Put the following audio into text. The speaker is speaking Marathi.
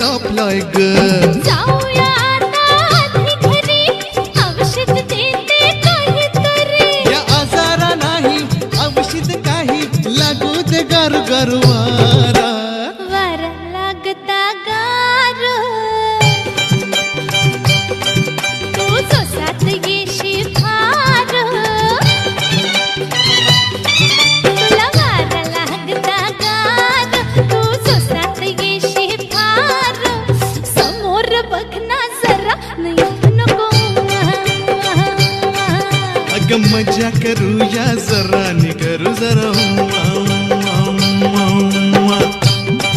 चाललाय ग. जाऊया आता आधी घरी. औषध देते काहीतरी. या आजारा नाही औषध काही लागू दे गारू गारू वारा वार बघ ना जरा नको अग मजा करूया जरा नि करू जरा